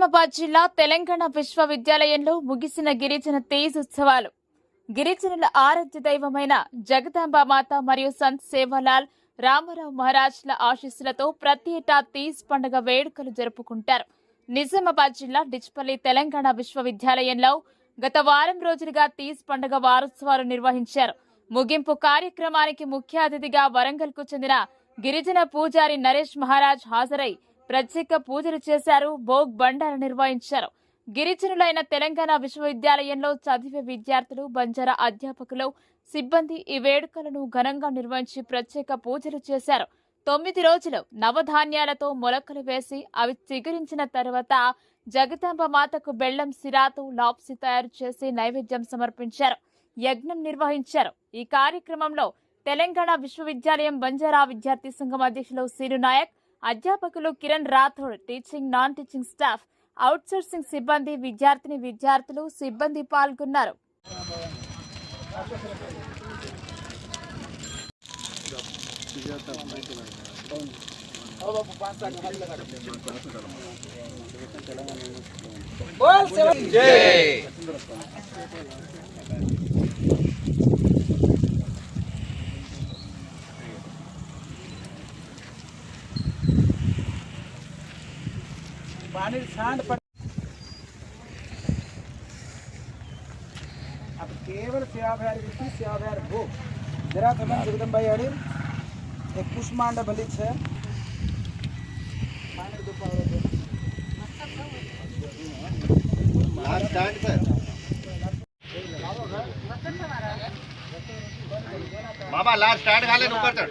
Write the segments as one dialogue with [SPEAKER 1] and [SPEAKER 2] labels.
[SPEAKER 1] నిజామాబాద్ జిల్లా తెలంగాణ విశ్వవిద్యాలయంలో ముగిసిన గిరిజన తేజ్ ఉత్సవాలు. గిరిజనుల ఆరాధ్య దైవమైన జగదాంబామాత మరియు సంత్ సేవాలాల్ రామారావు మహారాజ్ల ఆశీస్సులతో ప్రతి ఏటా తీజ్ పండుగ వేడుకలు జరుపుకుంటారు. నిజామాబాద్ జిల్లా డిచ్పల్లి తెలంగాణ విశ్వవిద్యాలయంలో గత వారం రోజులుగా తీజ్ పండుగ వారోత్సవాలు నిర్వహించారు. ముగింపు కార్యక్రమానికి ముఖ్య అతిథిగా వరంగల్కు చెందిన గిరిజన పూజారి నరేష్ మహారాజ్ హాజరై ప్రత్యేక పూజలు చేశారు భోగ్ బండారు నిర్వహించారు. గిరిజనులైన తెలంగాణ విశ్వవిద్యాలయంలో చదివే విద్యార్థులు బంజారా అధ్యాపకులు సిబ్బంది ఈ వేడుకలను ఘనంగా నిర్వహించి ప్రత్యేక పూజలు చేశారు. తొమ్మిది రోజులు నవధాన్యాలతో మొలకలు వేసి అవి చిగురించిన తర్వాత జగదాంబ మాతకు బెల్లం సిరాతో లాప్సి తయారు చేసి నైవేద్యం సమర్పించారు. యజ్ఞం నిర్వహించారు. ఈ కార్యక్రమంలో తెలంగాణ విశ్వవిద్యాలయం బంజారా విద్యార్థి సంఘం అధ్యక్షులు సీను నాయక్ అధ్యాపకులు Kiran Rathod teaching non teaching staff outsourcing సిబ్బంది విద్యార్థిని విద్యార్థులు సిబ్బంది పాల్గొన్నారు.
[SPEAKER 2] अनिल सांड पर अब केवल सेवाभ्यार व्यक्ति सेवाभ्यार हो। जरा कमेंट जगदम भाई अनिल। एक कुष्मांड बलित है।
[SPEAKER 3] माइनर दो
[SPEAKER 2] पावर है लास्ट स्टैंड पे। बाबा लास्ट स्टैंड खा ले ऊपर चढ़।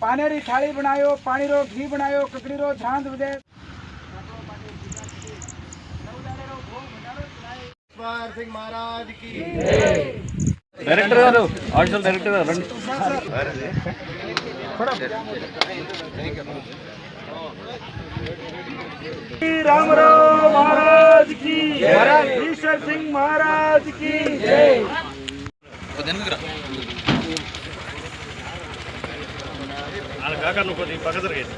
[SPEAKER 2] પાનેરી થાળી બનાવ્યો પાણીરો ઘી બનાવ્યો કકડીરો છાંદ
[SPEAKER 3] વગેરે મહારાજ કી
[SPEAKER 4] డైరెక్టర్ గారు ఆడిషన్ డైరెక్టర్ గారు రండి
[SPEAKER 2] రామరావు మహారాజ్ కి ఈశ్వర్ సింగ్ మహారాజ్ కి
[SPEAKER 4] వాళ్ళ కాకర్లు కొద్ది పక్క జరిగేది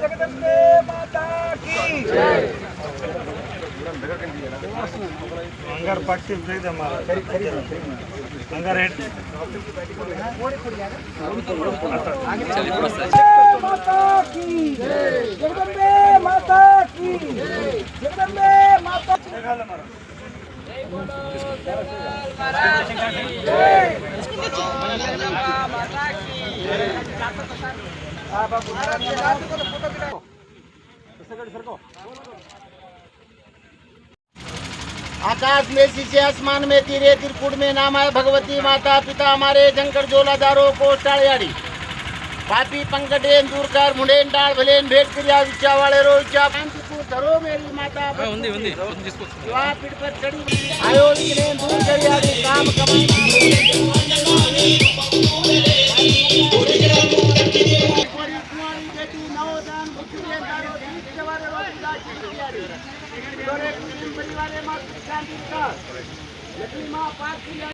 [SPEAKER 2] జగదంబే మాతా कोई नहीं कोई पड़ा बोल
[SPEAKER 3] आकाश में शीशे आसमान में तीरे त्रिकुट में नाम है भगवती माता पिता हमारे जंकर जोलादारो को टाड़ियाड़ी पापी पंकटे दूर कर मुंडेन डाल भलेन भेद क्रिया विचा वाले रो इच्छा धरो मेरी माता पीठ पर चढ़ी। आयो दूर काम कमाई।
[SPEAKER 5] પરિવારે માત્ર
[SPEAKER 6] શાંતિ લક્ષ્મી માં પાછી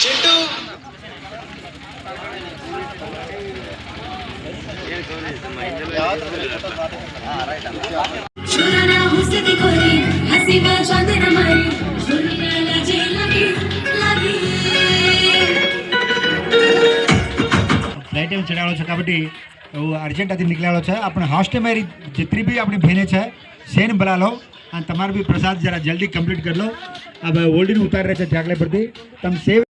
[SPEAKER 6] चिंटू याद अर्जेंट अति निकला अपने हॉस्ट मेरी जितनी भी अपनी भेने से सेन बुला लो। तुम्हारा भी प्रसाद जरा जल्दी कंप्लीट कर लो। अब ओल्डिन उतार रहे थे जागले पर तम
[SPEAKER 2] सेव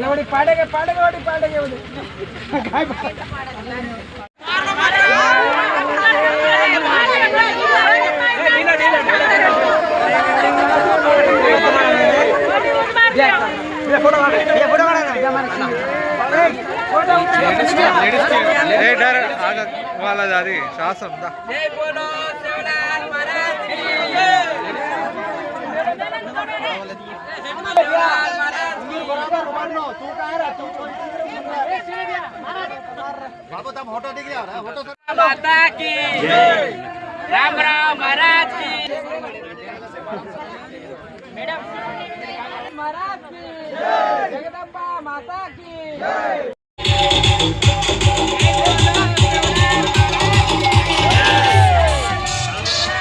[SPEAKER 2] ನೋಡಿ ಪಾಡೆಗೆ ಪಾಡೆಗೆ ನೋಡಿ ಪಾಡೆಗೆ ಒಂದು ಫೋಟೋ ಮಾಡಿ गे एवढी काय फोटो फोटो
[SPEAKER 7] వాళ్ళ అది శ్వాసం దా
[SPEAKER 3] बाबू तब फोटो दिख रहा है फोटो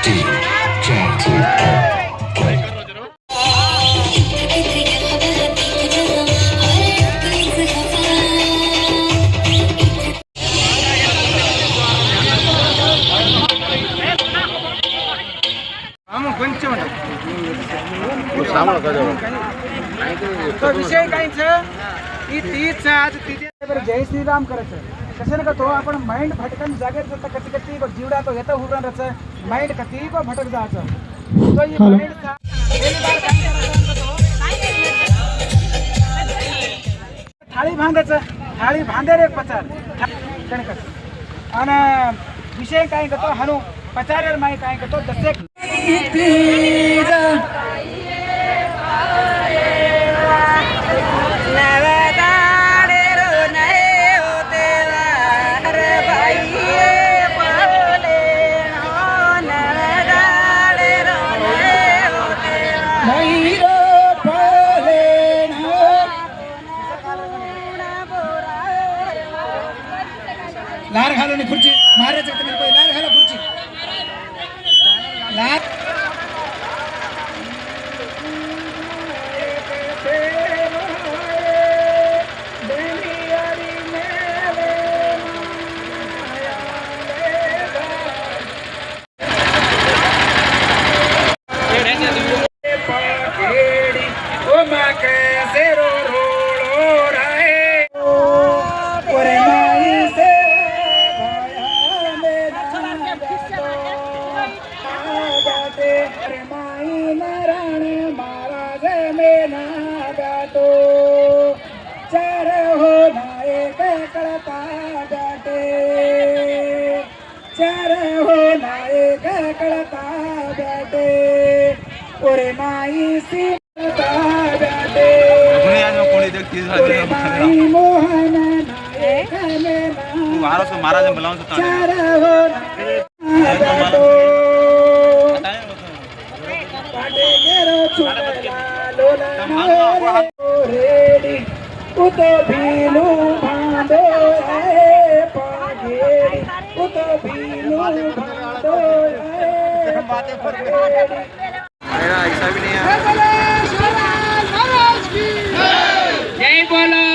[SPEAKER 2] તો વિષય કઈ છે એ તીજ છે આજ તીજ જય શ્રી રામ કરે છે कसं नका तो? आपण माइंड भटकन जागेत जाता कधी कधी जीवडा तो येतं उभं राहायचं माइंड कधी पण भटक जायचं. तो ही माइंड थाळी बांधायचं थाळी बांधे रे पचार. कणकच आणि विषय काय करतो? हानू पचारेर माई काय करतो? जसे उसको उतो
[SPEAKER 7] ऐसा भी नहीं है।
[SPEAKER 8] जय बोला।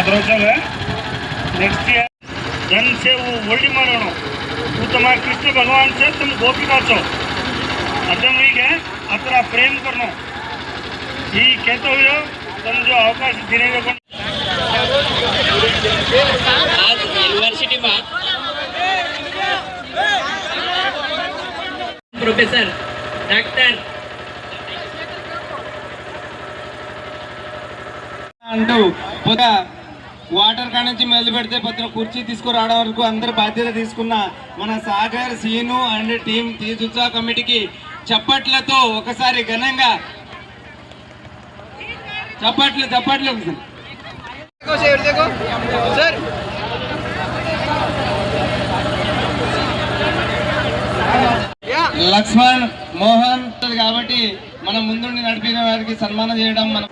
[SPEAKER 6] ಅದರೊಳಗೆ ನೆಕ್ಸ್ಟ್ ಇಯರ್ ಗನ್ ಸೇವು ಹೋಳ್ಗೆ ಮಾಡೋಣ ಉತ್ತಮ ಕೃಷ್ಣ ಭಗವಾನ್ ಸೇವ್ ತಮ್ಮ ಗೋಪಿಕಾಚೋ ಅದನ್ನೀಗೆ ಆ ಥರ ಪ್ರೇಮ್ ಕರ್ನೋ ಈ ಕೇತವ್ಯ તમને અવકાશ
[SPEAKER 8] ધીરે યુનિવર્સિટીમાં પ્રોફેસર ડાક્ટર
[SPEAKER 9] અંડુ પોતા వాటర్ కాడ నుంచి మొదలు పెడితే పత్ర కుర్చీ తీసుకురావడం వరకు అందరు బాధ్యత తీసుకున్న మన సాగర్ సీను అండ్ టీం తీజుత్సవ కమిటీకి చప్పట్లతో ఒకసారి ఘనంగా చప్పట్లు చప్పట్లు
[SPEAKER 7] సార్
[SPEAKER 9] లక్ష్మణ్ మోహన్ కాబట్టి మనం ముందుండి నడిపిన వారికి సన్మానం చేయడం మనం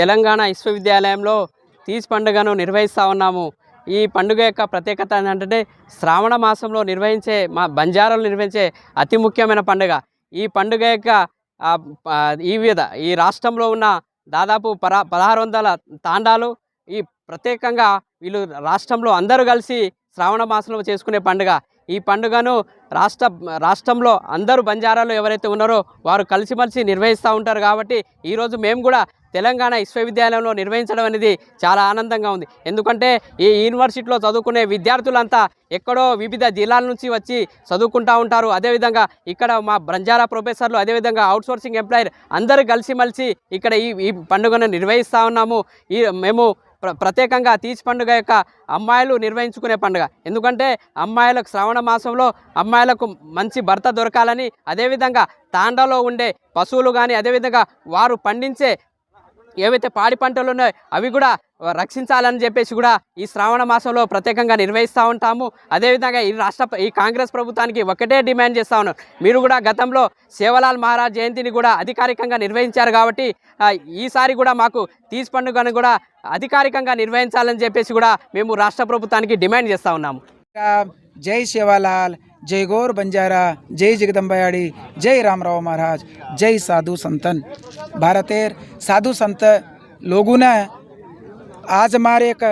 [SPEAKER 8] తెలంగాణ విశ్వవిద్యాలయంలో తీజ్ పండుగను నిర్వహిస్తూ ఉన్నాము. ఈ పండుగ యొక్క ప్రత్యేకత ఏంటంటే శ్రావణ మాసంలో నిర్వహించే మా బంజారాలు నిర్వహించే అతి ముఖ్యమైన పండుగ. ఈ పండుగ యొక్క ఈ విధ ఈ రాష్ట్రంలో ఉన్న దాదాపు పరా పదహారు వందల తాండాలు ఈ ప్రత్యేకంగా వీళ్ళు రాష్ట్రంలో అందరూ కలిసి శ్రావణ మాసంలో చేసుకునే పండుగ. ఈ పండుగను రాష్ట్ర రాష్ట్రంలో అందరూ బంజారాలు ఎవరైతే ఉన్నారో వారు కలిసిమెలిసి నిర్వహిస్తూ ఉంటారు కాబట్టి ఈరోజు మేము కూడా తెలంగాణ విశ్వవిద్యాలయంలో నిర్వహించడం అనేది చాలా ఆనందంగా ఉంది. ఎందుకంటే ఈ యూనివర్సిటీలో చదువుకునే విద్యార్థులంతా ఎక్కడో వివిధ జిల్లాల నుంచి వచ్చి చదువుకుంటూ ఉంటారు. అదేవిధంగా ఇక్కడ మా బ్రంజారా ప్రొఫెసర్లు అదేవిధంగా అవుట్సోర్సింగ్ ఎంప్లాయర్ అందరూ కలిసిమెలిసి ఇక్కడ ఈ ఈ పండుగను నిర్వహిస్తూ ఉన్నాము. ఈ మేము ప్ర ప్రత్యేకంగా తీజ్ పండుగ యొక్క అమ్మాయిలు నిర్వహించుకునే పండుగ. ఎందుకంటే అమ్మాయిలకు శ్రావణ మాసంలో అమ్మాయిలకు మంచి భర్త దొరకాలని అదేవిధంగా తాండాలో ఉండే పశువులు కానీ అదేవిధంగా వారు పండించే ఏవైతే పాడి పంటలు ఉన్నాయో అవి కూడా రక్షించాలని చెప్పేసి కూడా ఈ శ్రావణ మాసంలో ప్రత్యేకంగా నిర్వహిస్తూ ఉంటాము. అదేవిధంగా ఈ రాష్ట్ర ఈ కాంగ్రెస్ ప్రభుత్వానికి ఒకటే డిమాండ్ చేస్తూ ఉన్నాం. మీరు కూడా గతంలో సేవలాల్ మహారాజ్ జయంతిని కూడా అధికారికంగా నిర్వహించారు కాబట్టి ఈసారి కూడా మాకు తీసి పండుగను కూడా అధికారికంగా నిర్వహించాలని చెప్పేసి కూడా మేము రాష్ట్ర ప్రభుత్వానికి డిమాండ్ చేస్తూ ఉన్నాము.
[SPEAKER 2] జై సేవలాల్. जय गौर बंजारा जय जगदंबायाड़ी जय रामराव महाराज जय साधू संतन భారతేర్ సాధు సంత లోగున आज हमारे एक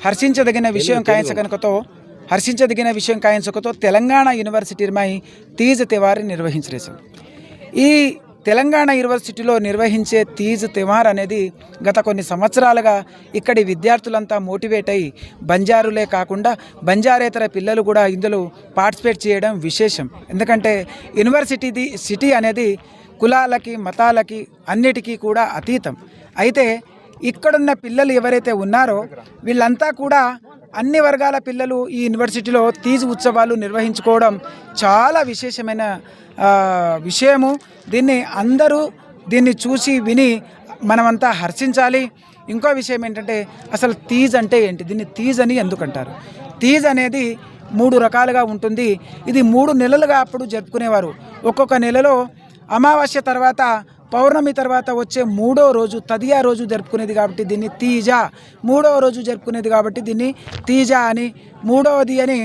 [SPEAKER 2] హర్షించదగిన విషయం కాయించగనుకతో హర్షించదగిన విషయం కాయించకతో తెలంగాణ యూనివర్సిటీమై తీజ్ తివారి నిర్వహించరేసాం ఈ తెలంగాణ యూనివర్సిటీలో నిర్వహించే తీజ్ తివార్ అనేది గత కొన్ని సంవత్సరాలుగా ఇక్కడి విద్యార్థులంతా మోటివేట్ అయ్యి బంజారులే కాకుండా బంజారేతర పిల్లలు కూడా ఇందులో పార్టిసిపేట్ చేయడం విశేషం. ఎందుకంటే యూనివర్సిటీది సిటీ అనేది కులాలకి మతాలకి అన్నిటికీ కూడా అతీతం. అయితే ఇక్కడున్న పిల్లలు ఎవరైతే ఉన్నారో వీళ్ళంతా కూడా అన్ని వర్గాల పిల్లలు ఈ యూనివర్సిటీలో తీజ్ ఉత్సవాలు నిర్వహించుకోవడం చాలా విశేషమైన విషయము. దీన్ని అందరూ దీన్ని చూసి విని మనమంతా హర్షించాలి. ఇంకో విషయం ఏంటంటే అసలు తీజ్ అంటే ఏంటి? దీన్ని తీజ్ అని ఎందుకంటారు? తీజ్ అనేది మూడు రకాలుగా ఉంటుంది. ఇది మూడు నెలలుగా అప్పుడు జరుపుకునేవారు. ఒక్కొక్క నెలలో అమావాస్య తర్వాత పౌర్ణమి తర్వాత వచ్చే మూడో రోజు తదియా రోజు జరుపుకునేది కాబట్టి దీన్ని తీజ. మూడవ రోజు జరుపుకునేది కాబట్టి దీన్ని తీజ అని మూడవది అని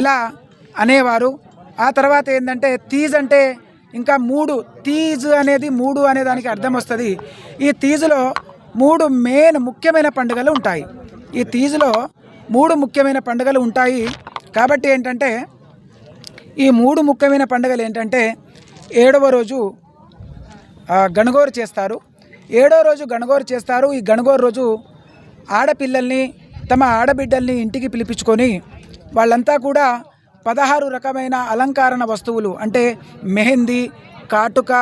[SPEAKER 2] ఇలా అనేవారు. ఆ తర్వాత ఏంటంటే తీజ్ అంటే ఇంకా మూడు తీజ్ అనేది మూడు అనే దానికి అర్థం వస్తుంది. ఈ తీజులో మూడు మెయిన్ ముఖ్యమైన పండుగలు ఉంటాయి. ఈ తీజులో మూడు ముఖ్యమైన పండుగలు ఉంటాయి. కాబట్టి ఏంటంటే ఈ మూడు ముఖ్యమైన పండుగలు ఏంటంటే ఏడవ రోజు గణగోరు చేస్తారు. ఏడో రోజు గణగోరు చేస్తారు. ఈ గణగోరు రోజు ఆడపిల్లల్ని తమ ఆడబిడ్డల్ని ఇంటికి పిలిపించుకొని వాళ్ళంతా కూడా పదహారు రకమైన అలంకరణ వస్తువులు అంటే మెహందీ కాటుక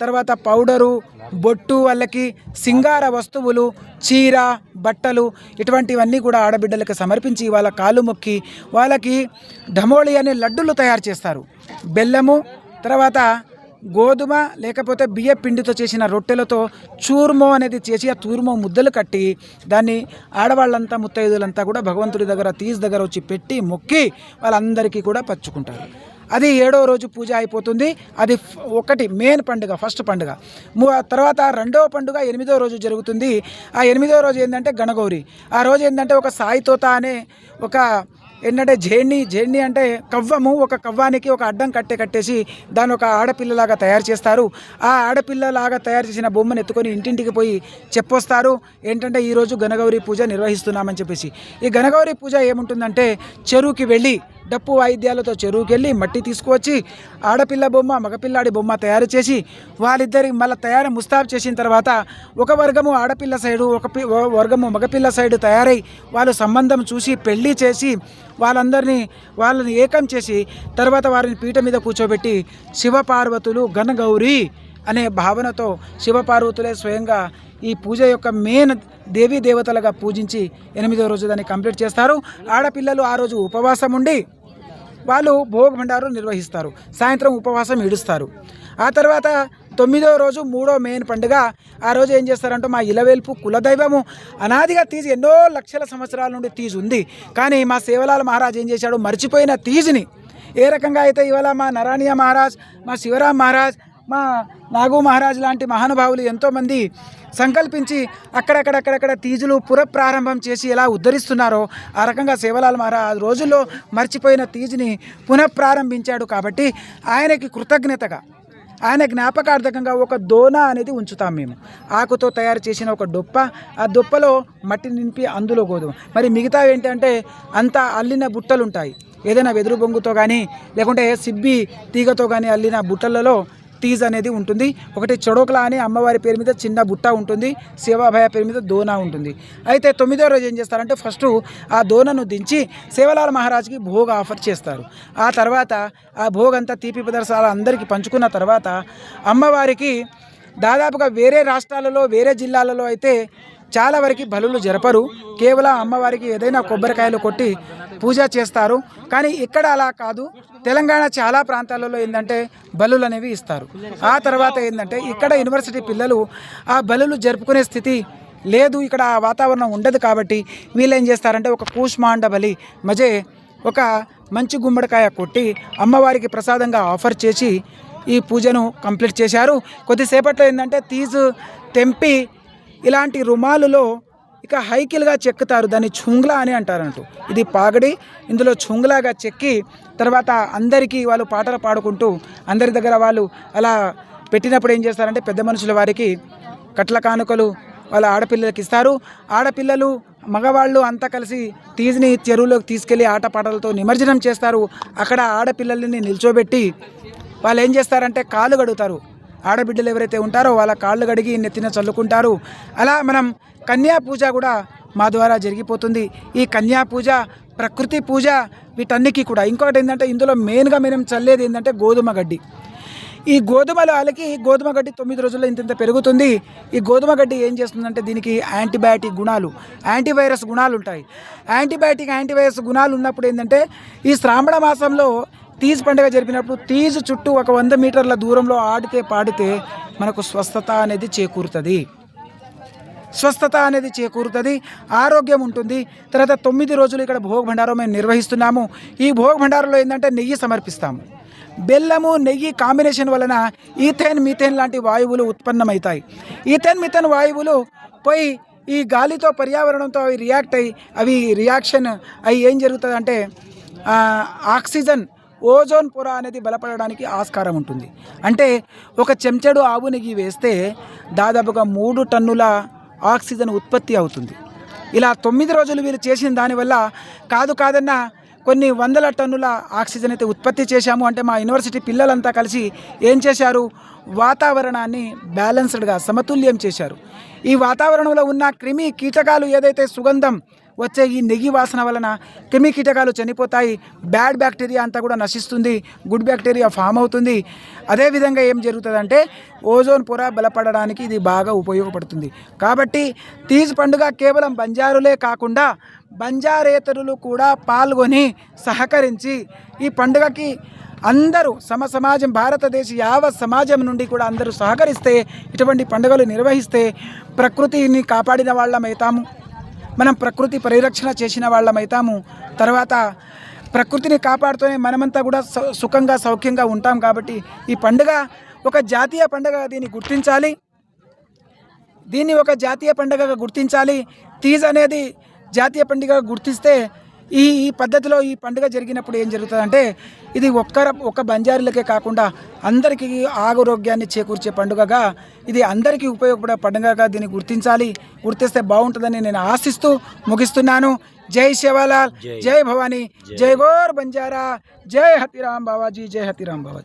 [SPEAKER 2] తర్వాత పౌడరు బొట్టు వాళ్ళకి సింగార వస్తువులు చీర బట్టలు ఇటువంటివన్నీ కూడా ఆడబిడ్డలకు సమర్పించి వాళ్ళ కాళ్ళు మొక్కి వాళ్ళకి ఢమోళి అనే లడ్డులు తయారు చేస్తారు. బెల్లము తర్వాత గోధుమ లేకపోతే బియ్య పిండితో చేసిన రొట్టెలతో చూర్మో అనేది చేసి ఆ చూర్మో ముద్దలు కట్టి దాన్ని ఆడవాళ్ళంతా ముత్తైదులంతా కూడా భగవంతుడి దగ్గర తీజ్ దగ్గర వచ్చి పెట్టి మొక్కి వాళ్ళందరికీ కూడా పచ్చుకుంటారు. అది ఏడో రోజు పూజ అయిపోతుంది. అది ఒకటి మెయిన్ పండుగ ఫస్ట్ పండుగ. తర్వాత రెండవ పండుగ ఎనిమిదో రోజు జరుగుతుంది. ఆ ఎనిమిదో రోజు ఏంటంటే గణగౌరి. ఆ రోజు ఏంటంటే ఒక సాయితోత అనే ఒక ఏంటంటే జేణి జేణి అంటే కవ్వము ఒక కవ్వానికి ఒక అడ్డం కట్టె కట్టేసి దాన్ని ఒక ఆడపిల్లలాగా తయారు చేస్తారు. ఆ ఆడపిల్లలాగా తయారు చేసిన బొమ్మను ఎత్తుకొని ఇంటింటికి పోయి చెప్పొస్తారు. ఏంటంటే ఈరోజు గణగౌరి పూజ నిర్వహిస్తున్నామని చెప్పేసి. ఈ గణగౌరి పూజ ఏముంటుందంటే చెరువుకి వెళ్ళి డప్పు వాయిద్యాలతో చెరువుకెళ్ళి మట్టి తీసుకువచ్చి ఆడపిల్ల బొమ్మ మగపిల్లాడి బొమ్మ తయారు చేసి వాళ్ళిద్దరి మళ్ళీ తయారు ముస్తాబ్ చేసిన తర్వాత ఒక వర్గము ఆడపిల్ల సైడు ఒక వర్గము మగపిల్ల సైడు తయారై వాళ్ళు సంబంధం చూసి పెళ్ళి చేసి వాళ్ళందరినీ వాళ్ళని ఏకం చేసి తర్వాత వారిని పీట మీద కూర్చోబెట్టి శివపార్వతులు ఘనగౌరీ అనే భావనతో శివపార్వతులే స్వయంగా ఈ పూజ యొక్క మెయిన్ దేవీ దేవతలుగా పూజించి ఎనిమిదో రోజు దాన్ని కంప్లీట్ చేస్తారు. ఆడపిల్లలు ఆ రోజు ఉపవాసం ఉండి వాళ్ళు భోగ భండారు నిర్వహిస్తారు. సాయంత్రం ఉపవాసం ఇడుస్తారు ఆ తర్వాత తొమ్మిదో రోజు మూడో మెయిన్ పండుగ. ఆ రోజు ఏం చేస్తారంటే మా ఇలవేల్పు కులదైవము అనాదిగా తీజు ఎన్నో లక్షల సంవత్సరాల నుండి తీజు ఉంది. కానీ మా సేవలాల మహారాజ్ ఏం చేశాడు? మర్చిపోయిన తీజుని. ఏ రకంగా అయితే ఇవాళ మా నరాణియ మహారాజ్ మా శివరాం మహారాజ్ మా నాగు మహారాజ్ లాంటి మహానుభావులు ఎంతోమంది సంకల్పించి అక్కడక్కడక్కడక్కడ తీజులు పునఃప్రారంభం చేసి ఎలా ఉద్ధరిస్తున్నారో ఆ రకంగా సేవలాల్ మహారాజ్ ఆ రోజుల్లో మర్చిపోయిన తీజిని పునఃప్రారంభించాడు కాబట్టి ఆయనకి కృతజ్ఞతగా ఆయన జ్ఞాపకార్థకంగా ఒక దోన అనేది ఉంచుతాం మేము. ఆకుతో తయారు చేసిన ఒక డొప్ప ఆ దొప్పలో మట్టి నింపి అందులో గోధుమ. మరి మిగతా ఏంటంటే అంతా అల్లిన బుట్టలు ఉంటాయి ఏదైనా వెదురు బొంగుతో కానీ లేకుంటే సిబ్బి తీగతో కానీ అల్లిన బుట్టలలో తీజ్ అనేది ఉంటుంది. ఒకటి చొడోకలా అని అమ్మవారి పేరు మీద చిన్న బుట్ట ఉంటుంది. సేవాభయ పేరు మీద దోనా ఉంటుంది. అయితే తొమ్మిదో రోజు ఏం చేస్తారంటే ఫస్ట్ ఆ దోనను దించి సేవలాల మహారాజ్కి భోగ ఆఫర్ చేస్తారు. ఆ తర్వాత ఆ భోగంతా అంతా తీపి పదార్థాలు అందరికీ పంచుకున్న తర్వాత అమ్మవారికి దాదాపుగా వేరే రాష్ట్రాలలో వేరే జిల్లాలలో అయితే చాలా వరకు బలులు జరపరు. కేవలం అమ్మవారికి ఏదైనా కొబ్బరికాయలు కొట్టి పూజ చేస్తారు. కానీ ఇక్కడ అలా కాదు. తెలంగాణ చాలా ప్రాంతాలలో ఏంటంటే బలులు అనేవి ఇస్తారు. ఆ తర్వాత ఏంటంటే ఇక్కడ యూనివర్సిటీ పిల్లలు ఆ బలులు జరుపుకునే స్థితి లేదు. ఇక్కడ ఆ వాతావరణం ఉండదు కాబట్టి వీళ్ళు ఏం చేస్తారంటే ఒక కూష్మాండ బలి మజే ఒక మంచి గుమ్మడికాయ కొట్టి అమ్మవారికి ప్రసాదంగా ఆఫర్ చేసి ఈ పూజను కంప్లీట్ చేశారు. కొద్దిసేపట్లో ఏంటంటే తీజు తెంపి ఇలాంటి రుమాలులో ఇక హైకిల్గా చెక్కుతారు. దాన్ని చుంగ్లా అని అంటారంటూ. ఇది పాగడి. ఇందులో చుంగ్లాగా చెక్కి తర్వాత అందరికీ వాళ్ళు పాటలు పాడుకుంటూ అందరి దగ్గర వాళ్ళు అలా పెట్టినప్పుడు ఏం చేస్తారంటే పెద్ద మనుషుల వారికి కట్ల కానుకలు వాళ్ళ ఆడపిల్లలకి ఇస్తారు. ఆడపిల్లలు మగవాళ్ళు అంతా కలిసి తీజిని చెరువులోకి తీసుకెళ్ళి ఆటపాటలతో నిమజ్జనం చేస్తారు. అక్కడ ఆడపిల్లల్ని నిల్చోబెట్టి వాళ్ళు ఏం చేస్తారంటే కాలు కడుగుతారు. ఆడబిడ్డలు ఎవరైతే ఉంటారో వాళ్ళ కాళ్ళు కడిగి నెత్తిన చల్లుకుంటారు. అలా మనం కన్యా పూజ కూడా మా ద్వారా జరిగిపోతుంది. ఈ కన్యా పూజ ప్రకృతి పూజ వీటన్నికి కూడా. ఇంకొకటి ఏంటంటే ఇందులో మెయిన్గా మనం చల్లేది ఏంటంటే గోధుమ గడ్డి. ఈ గోధుమలు వాళ్ళకి గోధుమ గడ్డి తొమ్మిది రోజుల్లో ఇంత పెరుగుతుంది. ఈ గోధుమ గడ్డి ఏం చేస్తుందంటే దీనికి యాంటీబయాటిక్ గుణాలు యాంటీవైరస్ గుణాలు ఉంటాయి. యాంటీబయాటిక్ యాంటీవైరస్ గుణాలు ఉన్నప్పుడు ఏంటంటే ఈ శ్రావణ మాసంలో తీజ్ పండుగ జరిపినప్పుడు తీజ్ చుట్టూ ఒక వంద మీటర్ల దూరంలో ఆడితే పాడితే మనకు స్వస్థత అనేది చేకూరుతుంది. స్వస్థత అనేది చేకూరుతుంది ఆరోగ్యం ఉంటుంది. తర్వాత తొమ్మిది రోజులు ఇక్కడ భోగ భండారం మేము నిర్వహిస్తున్నాము. ఈ భోగ భండారంలో ఏంటంటే నెయ్యి సమర్పిస్తాము. బెల్లము నెయ్యి కాంబినేషన్ వలన ఈథేన్ మీథేన్ లాంటి వాయువులు ఉత్పన్నమవుతాయి. ఈథేన్ మిథేన్ వాయువులు పోయి ఈ గాలితో పర్యావరణంతో అవి రియాక్ట్ అయ్యి అవి రియాక్షన్ అవి ఏం జరుగుతుందంటే ఆక్సిజన్ ఓజోన్ పొర అనేది బలపడడానికి ఆస్కారం ఉంటుంది. అంటే ఒక చెంచాడు ఆవు నెయ్యి వేస్తే దాదాపుగా మూడు టన్నుల ఆక్సిజన్ ఉత్పత్తి అవుతుంది. ఇలా తొమ్మిది రోజులు వీళ్ళు చేసిన దానివల్ల కాదు కాదన్న కొన్ని వందల టన్నుల ఆక్సిజన్ అయితే ఉత్పత్తి చేశాము. అంటే మా యూనివర్సిటీ పిల్లలంతా కలిసి ఏం చేశారు? వాతావరణాన్ని బ్యాలెన్స్డ్గా సమతుల్యం చేశారు. ఈ వాతావరణంలో ఉన్న క్రిమి కీటకాలు ఏదైతే సుగంధం వచ్చే ఈ నెగి వాసన వలన క్రిమి కీటకాలు చనిపోతాయి. బ్యాడ్ బ్యాక్టీరియా అంతా కూడా నశిస్తుంది. గుడ్ బ్యాక్టీరియా ఫామ్ అవుతుంది. అదేవిధంగా ఏం జరుగుతుందంటే ఓజోన్ పొర బలపడడానికి ఇది బాగా ఉపయోగపడుతుంది. కాబట్టి తీజ్ పండుగ కేవలం బంజారులే కాకుండా బంజారేతరులు కూడా పాల్గొని సహకరించి ఈ పండుగకి అందరూ సమ సమాజం భారతదేశ యావత్ సమాజం నుండి కూడా అందరూ సహకరిస్తే ఇటువంటి పండుగలు నిర్వహిస్తే ప్రకృతిని కాపాడిన వాళ్ళమవుతాము మనం ప్రకృతి పరిరక్షణ చేసిన వాళ్ళమవుతాము తర్వాత ప్రకృతిని కాపాడుతూనే మనమంతా కూడా సుఖంగా సౌఖ్యంగా ఉంటాం కాబట్టి ఈ పండుగ ఒక జాతీయ పండుగ దీన్ని గుర్తించాలి. దీన్ని ఒక జాతీయ పండుగగా గుర్తించాలి. తీజ్ అనేది జాతీయ పండుగగా గుర్తిస్తే ఈ ఈ పద్ధతిలో ఈ పండుగ జరిగినప్పుడు ఏం జరుగుతుందంటే ఇది ఒక్కర ఒక్క బంజారీలకే కాకుండా అందరికీ ఆరోగ్యాన్ని చేకూర్చే పండుగగా ఇది అందరికీ ఉపయోగపడే పండుగగా దీన్ని గుర్తించాలి. గుర్తిస్తే బాగుంటుందని నేను ఆశిస్తూ ముగిస్తున్నాను. జై శివలాల్ జై. భవానీ జై గోర్ బంజారా జై హతిరామ్ బాబాజీ జై హతిరామ్ బాబాజీ